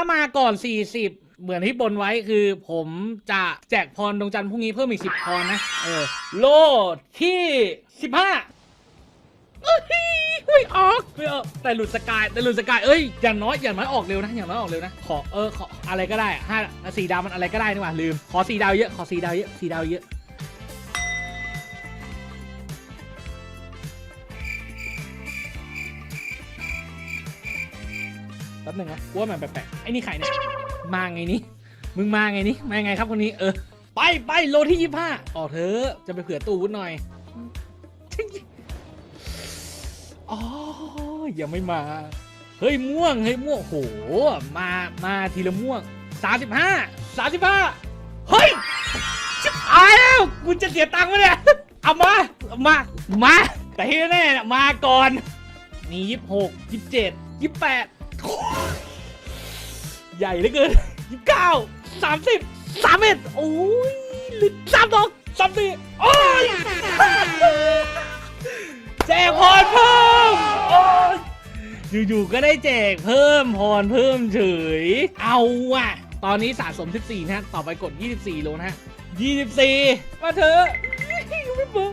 ถ้ามาก่อน 40 เหมือนที่บนไว้คือผมจะแจกพรดวงจันทร์พรุ่งนี้เพิ่มอีก 10 พรนะ เออ โลที่ 15เอ้ยไม่ออกไม่ออกแต่หลุดสกายแต่หลุดสกายเอ้ยอย่างน้อยอย่างน้อยออกเร็วนะอย่างน้อยออกเร็วนะขอเออขออะไรก็ได้ห้าสี่ดาวมันอะไรก็ได้นี่หว่าลืมขอสี่ดาวเยอะขอสี่ดาวเยอะสี่ดาวเยอะ นึงนะกูว่ามันแปลกๆไอ้นี่ใครเนี่ยมาไงนี่มึงมาไงนี่มาไงครับคนนี้เออ ไปไปโลที่ยี่ห้าออกเถอะจะไปเผื่อตู้วุ้นหน่อยอ๋อยังไม่มา เฮ้ยม่วงเฮ้ยม่วงโหมามาทีละม่วงสามสิบห้าสามสิบห้าเฮ้ยชิบหายแล้วกูจะเสียตังค์ไหมเนี่ยเอามามามาแต่ที่แน่ๆน่ะมาก่อนนี่ยี่สิบหกยี่สิบเจ็ดยี่สิบแปด ใหญ่เหลือเกินยี่สิบเก้าสามสิบสามเอ็ดโอ้ยหรือสามสองสามสี่โอ้ยแจกพรเพิ่มโอ้ยอยู่ๆก็ได้แจกเพิ่มพรเพิ่มเฉย เอาว่ะตอนนี้สะสม 14 นะฮะต่อไปกด 24 ลงนะฮะ24 มาเถอะยังไม่มา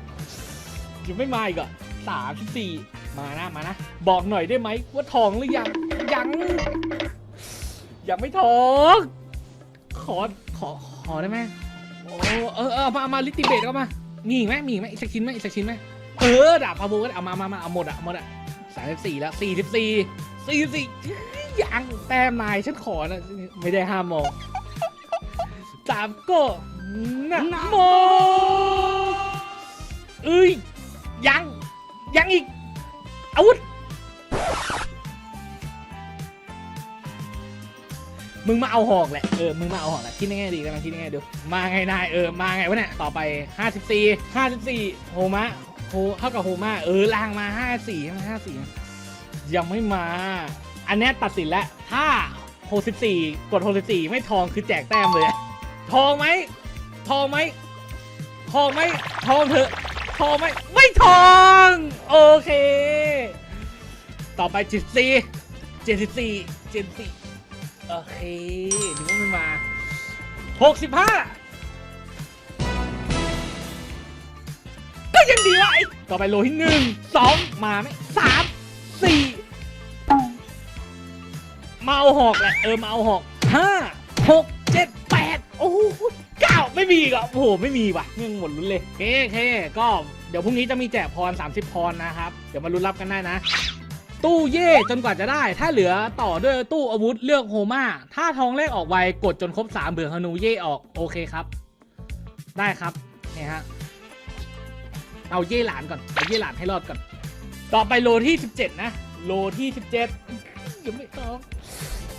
ยังไม่มาอีกอะสามสิบสี่มานะ มานะ บอกหน่อยได้ไหมว่าทองหรือยัง ยัง ยังไม่ทองขอ ขอ ขอได้ไหมโอ้เออเออเอามาเอามาลิติเบตก็มา มีอีกไหมมีอีกไหมอีกสักชิ้นไหมอีกสักชิ้นไหมเออดาบพาโบก็ได้เอามามามาเอาหมดอะเอาหมดอะสามสิบสี่แล้วสี่สิบสี่สี่สิบสี่ยังแต้มนายฉันขอนะไม่ได้ห้ามมองสามก็นะโมเอ้ยยังยังอีกอาวุธ มึงมาเอาหอกแหละ เออ มึงมาเอาหอกแหละคิดง่ายๆดีกันนะคิดง่ายๆดู มาไงนายเออ มาไงวะเนี่ย ต่อไป 54 54 โฮมะโฮเท่ากับโฮมะเออล่างมา 54ใช่ไหม54 ยังไม่มา อันนี้ตัดสินแล้ว ถ้า64กด64ไม่ทองคือแจกแต้มเลย ทองไหม ทองไหม ทองไหม ทองเถอะ ทองไหม ไม่ทอง โอเค ต่อไป 74 74 74 โอเคนึกว่าไม่มา65ก็ยังดีวะไอ้ต่อไปโลที่หนึ่งสองมาไหมสามสี่มาเอาหอกแหละ เออมาเอาหอกห้าหกเจ็ดแปดโอ้โหเก้าไม่มีอีกเหรอโอ้โหไม่มีว่ะยังหมดลุ้นเลยโอเคโอเคก็เดี๋ยวพรุ่งนี้จะมีแจกพร 30 พรนะครับ เดี๋ยวมาลุ้นรับกันได้นะ ตู้เย่จนกว่าจะได้ ถ้าเหลือต่อด้วยตู้อาวุธเลือกโฮมาถ้าทองเลขออกไวกดจนครบ3เบื่อฮานูเย่ออกโอเคครับ ได้ครับเนี่ยฮะเอาเย่หลานก่อนเอาเย่หลานให้รอดก่อน ต่อไปโลที่ 17 นะ โลที่ 17ยังไม่ทอง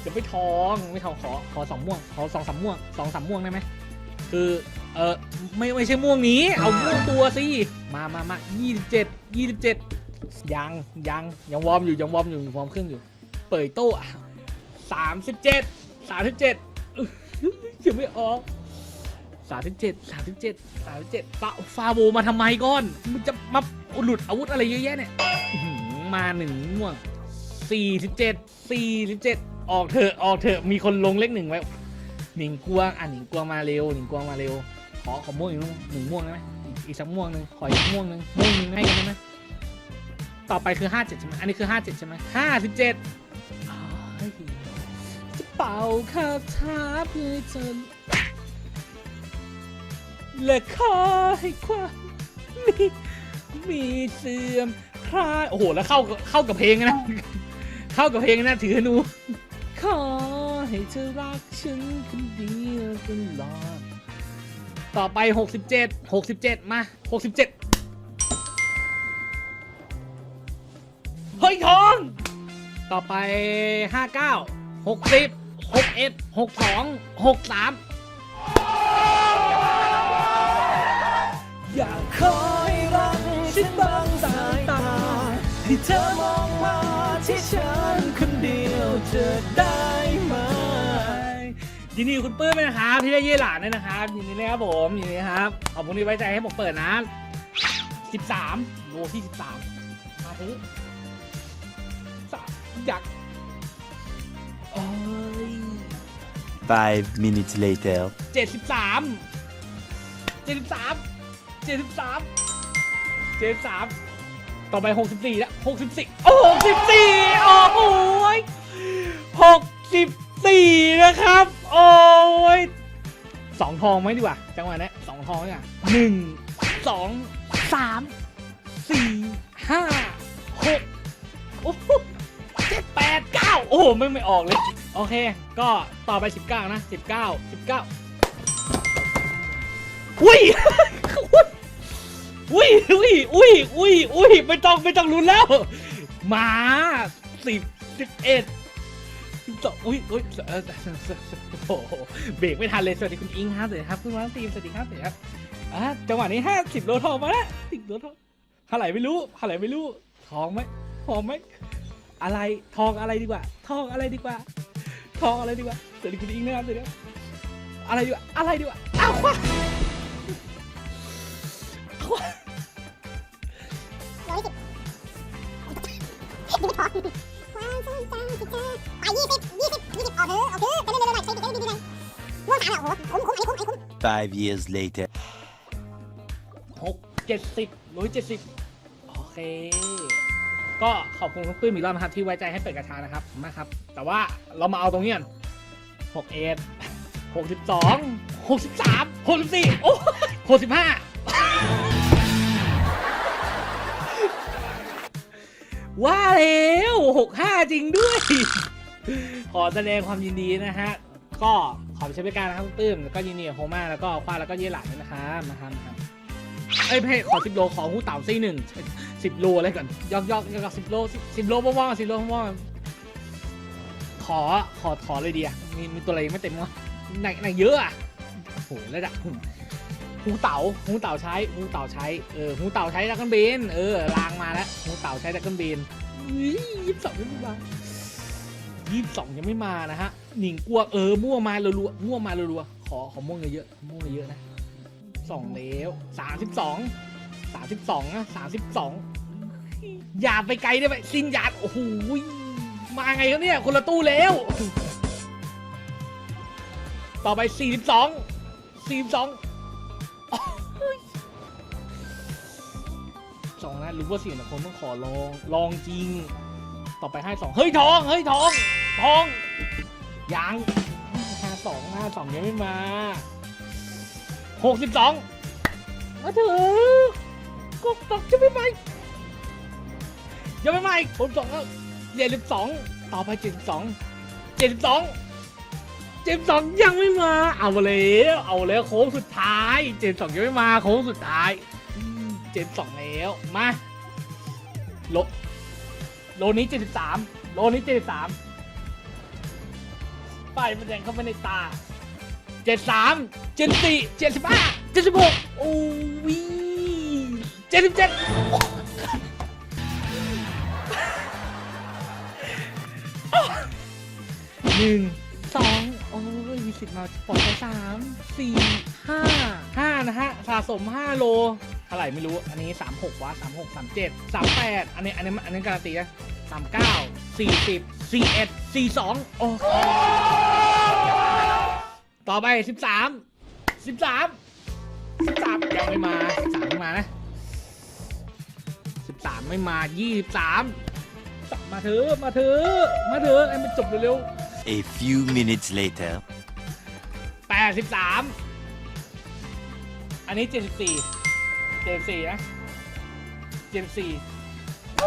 ยังไม่ทองไม่ทองขอขอสองม่วงขอสองสามม่วงสองสามม่วงได้ไหมคือเออไม่ไม่ใช่ม่วงนี้ เอาม่วงตัวสิมามามายี่สิบเจ็ดยี่สิบเจ็ด ยังยังยังวอร์มอยู่ยังวอร์มอยู่วอร์มเครื่องอยู่ เปิดต๊ะสามสิบเจ็ดสามสิบเจ็ดยังไม่ออกสามสิบเจ็ดสามสิบเจ็ดสามสิบเจ็ดฟาฟาโบมาทำไมก่อนมันจะมาหลุดอาวุธอะไรเยอะแยะเนี่ยมาหนึ่งม่วงสี่สิบเจ็ดสี่สิบเจ็ดออกเถอะออกเถอะมีคนลงเลขหนึ่งไว้หนิงกวางอะหนิงกวางมาเร็วหนิงกวางมาเร็วขอขอม่วงอีกหนึ่งม่วงได้ไหมอีกอีกสักม่วงหนึ่งขออีกม่วงหนึ่งม่วงหนึ่งให้กันได้ไหม ต่อไปคือห้าเจ็ดใช่ไหมอันนี้คือห้าเจ็ดใช่ไหมห้าสิบเจ็ดจะเป่าคาถาเพื่อให้เธอและขอให้ความมีมีเสื่อมคลายโอ้โห แล้วเข้าเข้ากับเพลงนะ เข้ากับเพลงนะ ถือธนูขอให้เธอรักฉันคนเดียวตลอดต่อไป 67 67 มา 67 ต่อไป 59 60 61 62 63 อยากคอยรักฉันบางสายตาให้เธอมองมาที่ฉันคนเดียวจะได้ไหมยินดีกับคุณปื้มด้วยนะครับ ที่ได้เย่หลานด้วยนะครับยินดีนะครับผมยินดีครับขอบคุณที่ไว้ใจให้ผมเปิดนะ13โลที่13มาทีสามอยากเอ้ย Five minutes later. เจ็ดสิบสามเจ็ดสิบสามเจ็ดสิบสามเจ็ดสิบสามต่อไปหกสิบสี่แล้วหกสิบสี่โอ้หกสิบสี่โอ้โหยหกสิบสี่นะครับ โอ้ยสองทองไหมดีกว่า จังหวะนี้สองทองดีกว่าหนึ่งสองสามสี่ห้า หไม่ไม่ออกเลย โอเค ก็ต่อไป 19 นะ 19 19 อุ้ย อุ้ย อุ้ย อุ้ย อุ้ย อุ้ย ไม่ต้องไม่ต้องลุ้นแล้ว มาสิบสิบเอ็ดสิบสองอุ้ยอุ้ยโอ้โหเบรกไม่ทันเลย สวัสดีคุณอิงครับสวัสดีครับคุณวังตีมสวัสดีครับสวัสดีครับอะจังหวะนี้ห้าสิบโลทองมาแล้วสิบโลทองเท่าไหร่ไม่รู้เท่าไหร่ไม่รู้ทองไหมทองไหม อะไรทองอะไรดีกว่า ทองอะไรดีกว่า ทองอะไรดีกว่าสวัสดีคุณอิงนะครับสวัสดีครับอะไรดีกว่าอะไรดีกว่าอ้าวควาควาร้อยสิบดูท้องความทรงจำที่เจอไปยี่สิบยี่สิบยี่สิบออกเถอะออกเถอะจะได้เร็วๆหน่อยใช้ดีๆดีๆหน่อยง่วงสามอะโอ้โหคุ้มคุ้มไอ้คุ้มไอ้คุ้ม Five years later. หกเจ็ดสิบร้อยเจ็ดสิบโอเค ก็ขอบคุณคุณปื้มอีกรอบนะครับ ที่ไว้ใจให้เปิดกระชานะครับขอบคุณมากครับ แต่ว่าเรามาเอาตรงนี้ก่อนหกเอ็ดหกสิบสองหกสิบสามหกสิบสี่โอ้หกสิบห้าว่าแล้วหกห้าจริงด้วย ขอแสดงความยินดีนะฮะ ก็ขอบใช้บริการนะครับคุณปื้มแล้วก็ยินดีกับโฮมาแล้วก็ควาแล้วก็เย่หลานด้วยนะครับนะครับนะครับ เอ้ยเพขอสิบโลขอหูเต่าซี่หนึ่งสิบโลอะไรก่อนยอกยอกยอกสิบโลสิบโลว่างๆสิบโลว่างๆขอขอขอเลยดีอะมีมีตัวอะไรยังไม่เต็มวะไหนไหนเยอะอะโอ้โหระดับหูเต่าหูเต่าใช้หูเต่าใช้เออหูเต่าใช้ดักกันเบนเออลางมาแล้วหูเต่าใช้ดักกันเบนยี่สิบสองยังไม่มายี่สิบสองยังไม่มานะฮะหนิงกลัวเออมั่วมารัวๆมั่วมารัวๆขอขอม่วงเยอะๆม่วงเยอะนะ สองแล้วสามสิบสองสามสิบสองนะสามสิบสองอย่าไปไกลได้ไหมสินยาดโอ้โหมาไงครับเนี่ย คนละตู้แล้ว ต่อไปสี่สิบสองสี่สิบสองสองนะรู้ว่าสี่งแต่คนต้องขอลองลองจริง ต่อไปให้สองเฮ้ยทองเฮ้ยทองทองยังห้าสองห้าสองยังไม่มา หกสิบสองมาเถอะก็ตกจะไม่ไปยังไม่ไปผมสองแล้วเจ็ดสิบสองต่อไปเจ็ดสิบสองเจ็ดสิบสองเจ็ดสิบสองยังไม่มา เอาแล้วเอาแล้วโค้งสุดท้าย เจ็ดสองยังไม่มาโค้งสุดท้ายเจ็ดสองแล้วมาโลโลนี้เจ็ดสิบสามโลนี้เจ็ดสิบสามไปมันแดงเข้าไปในตา เจ็ดสามเจ็ดสี่เจ็ดสิบห้าเจ็ดสิบหกโอ้ยเจ็ดสิบเจ็ดหนึ่งสองโอ้ยมีสิทธิ์มาปลอดไปสามสี่ห้าห้านะฮะ สะสมห้าโลเท่าไหร่ไม่รู้ อันนี้สามหกวะสามหกสามเจ็ดสามแปดอันนี้ อันนี้ อันนี้การันตีนะสามเก้าสี่สิบสี่เอ็ดสี่สองโอ้เค ต่อไปสิบสามสิบสามสิบสามยังไม่มาสิบสามไม่มานะสิบสามไม่มายี่สิบสามมาเถอะมาเถอะมาเถอะไอ้มันจบเร็ว A few minutes later. ๆแปดสิบสามอันนี้เจ็ดสิบสี่เจ็ดสิบสี่นะเจ็ดสิบสี่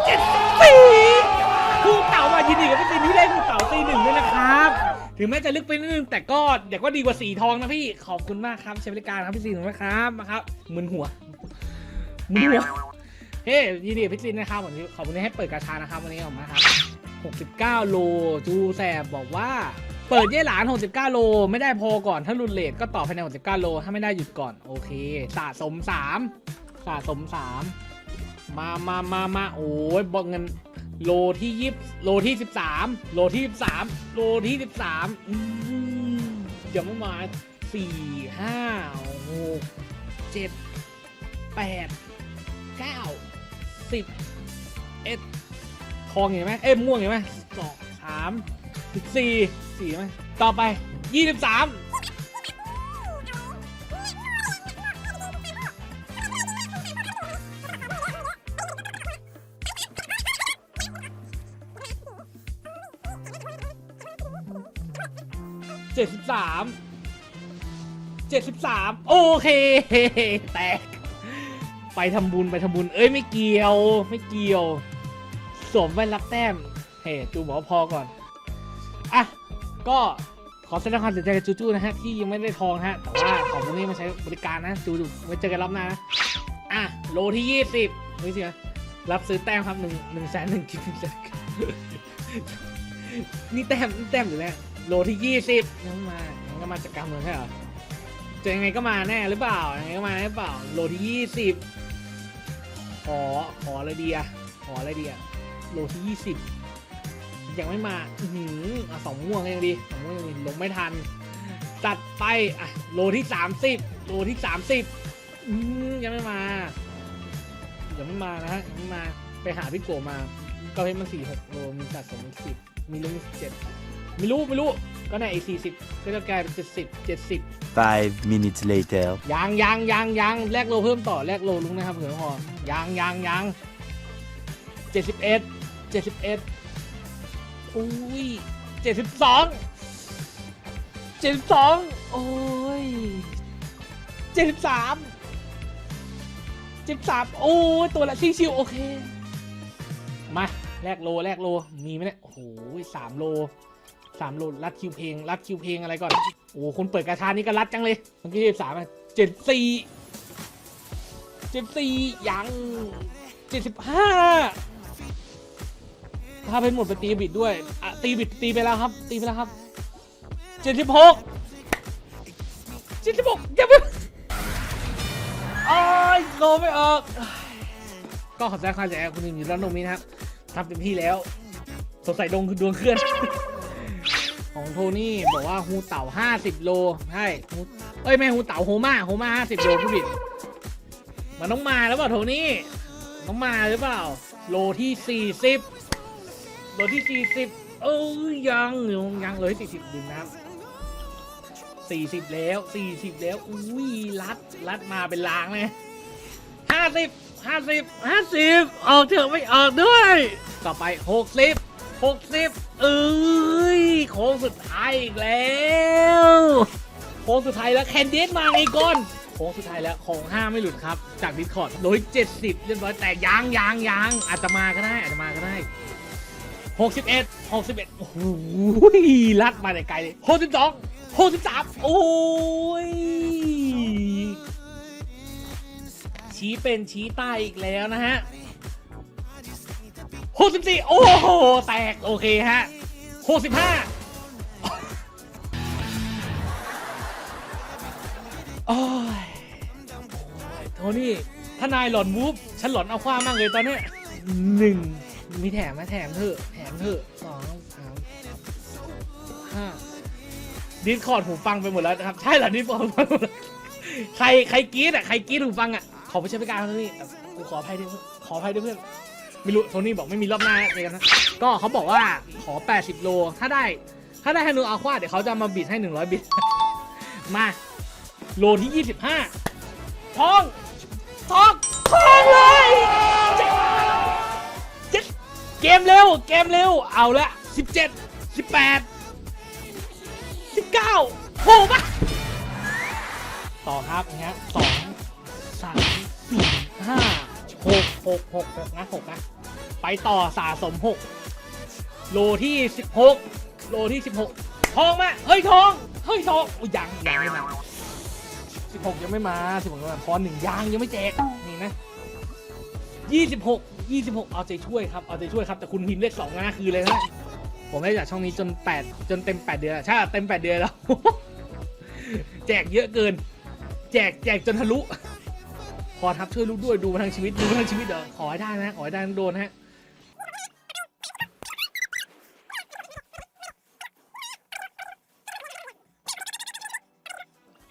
เจ็ดสิบสี่ผู้เต่ามายินดีกับพี่ตีนที่ได้ผู้เต่าตีหนึ่งด้วยนะครับ ถึงแม้จะลึกไปนิดนึงแต่ก็เดี๋ยวก็ดีกว่าสีทองนะพี่ขอบคุณมากครับใช้บริการครับพี่ซีนนะครับนะครับมึนหัวมึนหัวเฮ้ยยินดีกับพี่ซีนนะครับวันนี้ขอบคุณที่ให้เปิดกระชานะครับวันนี้ขอบคุณมากครับ69 โลจูแสบบอกว่าเปิดเย่หลาน 69 โล ไม่ได้พอก่อน ถ้ารุนเลทก็ต่อภายใน 69 โล ถ้าไม่ได้หยุดก่อน โอเค สะสม 3 สะสม 3 มามามามาโอ้ยบอกเงิน โลที่ยี่โลที่สิบสามโลที่สิบสามโลที่สิบสามอืมยังไม่มาสี่ห้าหกเจ็ดแปดเก้าสิบเอ็ดทองเห็นไหมเอ้ม่วงเห็นไหมสองสามสิบสี่สี่ไหมต่อไปยี่สิบสาม เจ็ดสิบสามเจ็ดสิบสามโอเค แตก ไปทำบุญไปทำบุญ เอ้ยไม่เกี่ยว ไม่เกี่ยว สวมไว้รับแต้ม เฮ้จูบอกว่าพอก่อน อะ ก็ขอแสดงความเสียใจกับจูจูนะฮะ ที่ยังไม่ได้ทองฮะ แต่ว่าของพวกนี้มาใช้บริการนะจูจูไว้เจอกันรอบหน้านะ อะ โลที่ยี่สิบนี่สินะรับซื้อแต้มครับหนึ่งหนึ่งแสนหนึ่งกินนี่แต้มนี่แต้มหรือไง โลที่ยี่สิบยังมายังก็มาจากกลางเมืองใช่เหรอจะยังไงก็มาแน่หรือเปล่ายังไงก็มาแน่หรือเปล่าโลที่ยี่สิบขอขออะไรดีอะขออะไรดีอะโลที่ยี่สิบยังไม่มาอือหืออะสองม่วงยังดีสองม่วงยังดีลงไม่ทันตัดไปอะโลที่สามสิบโลที่สามสิบยังไม่มายังไม่มานะฮะยังไม่มาไปหาพี่โกมา ก็ให้มันสี่หกโลมีสะสมอีกสิบมีเรื่องสิบเจ็ด ไม่รู้ไม่รู้ก็ในไอ้สี่สิบก็จะกลายเป็นเจ็ดสิบเจ็ดสิบ Five minutes later. ยังยังยังยังแลกโลเพิ่มต่อแลกโลลุงนะครับเผื่อพอยังยังยังเจ็ดสิบเอ็ดเจ็ดสิบเอ็ดอุ้ยเจ็ดสิบสองเจ็ดสิบสองโอ้ยเจ็ดสิบสามเจ็ดสามโอ้ยตัวละชิวๆโอเค มาแลกโลแลกโลมีไหมเนี่ยโอ้โหสามโล สามโลรัดคิวเพลงรัดคิวเพลงอะไรก่อน โอ้คนเปิดกระชานี่ก็รัดจังเลยเมื่อกี้สามเจ็ดสี่เจ็ดสี่ยังเจ็ดสิบห้าถ้าเป็นหมดไปตีบิดด้วยอะตีบิดตีไปแล้วครับ ตีไปแล้วครับเจ็ดสิบหกเจ็ดสิบหกยังไม่โอ้ยโลไม่ออกก็ขอแสดงความเสียใจกคุณหนึ่งอยู่แล้วนมนี้นะครับทำเต็มที่แล้ว สงสัยดวงคือดวงเคลื่อน ของโทนี่บอกว่าฮูเต่า 50 โลใช่ฮูเอ้ยไม่ฮูเต่าโฮมาโฮมา50 โลผู้ผิดมันต้องมาแล้วเปล่าโทนี่ต้องมาหรือเปล่า โลที่ 40 โลที่ 40 เอ้ยยังยังเลย40ดึงนะครับ40แล้ว40แล้ว อุ้ยรัดรัดมาเป็นล้างเลย50 50 50ออกเถอะไม่ออกด้วย ต่อไป60 60 เอ้ย โค้งสุดท้ายอีกแล้ว โค้งสุดท้ายแล้วแคนดิสมาไงก่อน โค้งสุดท้ายแล้วของห้าไม่หลุดครับ จากดิสคอร์ดโดย70 เรียบร้อยแต่ยังยังยังอาจจะมาก็ได้อาจจะมาก็ได้ 61 61 โอ้โหลัดมาแต่ไกลเลย62 63 โอ้ยชี้เป็นชี้ใต้อีกแล้วนะฮะ 64โอ้โห แตก โอเคฮะ65โอ้ยโทนี่ถ้านายหลอนวูฟฉันหลอนเอาความากเลยตอนเนี้ยหนึ่งมีแถมไหมแถมเถอะแถมเถอะสองสามห้าดิสคอร์ดหูฟังไปหมดแล้วนะครับ ใช่เหรอดิสคอร์ดหูฟังหมดแล้วใครใครกรีดอะ ใครกรีดหูฟังอะ ขอไปใช้บริการโทนี่กูขออภัยด้วยเพื่อนขออภัยด้วยเพื่อน ไม่รู้โทนี่บอกไม่มีรอบหน้าเจอกันนะ ก็เขาบอกว่าขอ 80 โล ถ้าได้ ถ้าได้ให้นูอาควาเดี๋ยวเขาจะมาบิดให้ 100 บิตมา โลที่ 25ทองทองทองเลยเจ็ดเกมเร็ว เกมเร็ว เอาละ 17 18 19โหปะต่อครับนะฮะสองสามสี่ห้า กหกหกหกนะหกนะ ไปต่อสะสมหกโลที่สิบหกโลที่สิบหกทองมา เฮ้ยทอง เฮ้ยทองอุ้ยยังยังไม่มาสิบหกยังไม่มาสิบหกยังไม่มาพอหนึ่งยังยังไม่แจก นี่นะยี่สิบหกยี่สิบหกเอาใจช่วยครับ เอาใจช่วยครับ แต่คุณพิมพ์เลขสองนะคือเลยนะผมได้จากช่องนี้จนแปดจนเต็มแปดเดือนใช่เต็มแปดเดือนแล้ว แจกเยอะเกิน แจกแจกจนทะลุ พอทับช่วยลูกด้วยดูมาทั้งชีวิตดูมาทั้งชีวิตเด้อขอให้ได้นะขอให้ได้ต้องโดนฮะ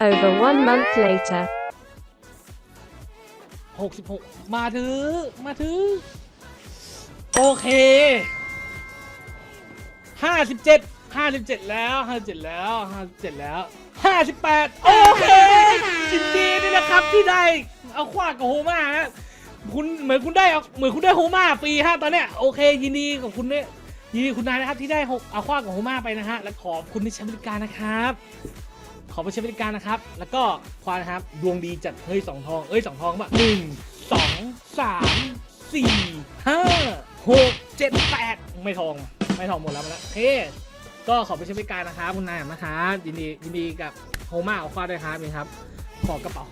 Over one month later. หกสิบหกมาถือมาถือ โอเคห้าสิบเจ็ดห้าสิบเจ็ดแล้วห้าสิบเจ็ดแล้วห้าสิบเจ็ดแล้วห้าสิบแปดโอเคยินดีด้วยนะครับที่ได้ เอาควากับโฮมาฮะคุณเหมือนคุณได้เหมือนคุณได้โฮมาฟรีฮะตอนเนี้ยโอเคยินดีกับคุณเนี่ยยินดีคุณนายนะครับที่ได้หกเอาควากับโฮมาไปนะฮะและขอบคุณที่ใช้บริการนะครับ ขอไปใช้บริการนะครับ แล้วก็ควานะครับดวงดีจัดเฮ้ยสองทองเอ้ยสองทองป่ะหนึ่งสองสามสี่ห้าหกเจ็ดแปดไม่ทองไม่ทองหมดแล้วมาแล้วโอเคก็ขอไปใช้บริการนะครับคุณนายนะครับยินดียินดีกับโฮมาเอัลฟาด้วยครับนี่ครับขอกระเป๋า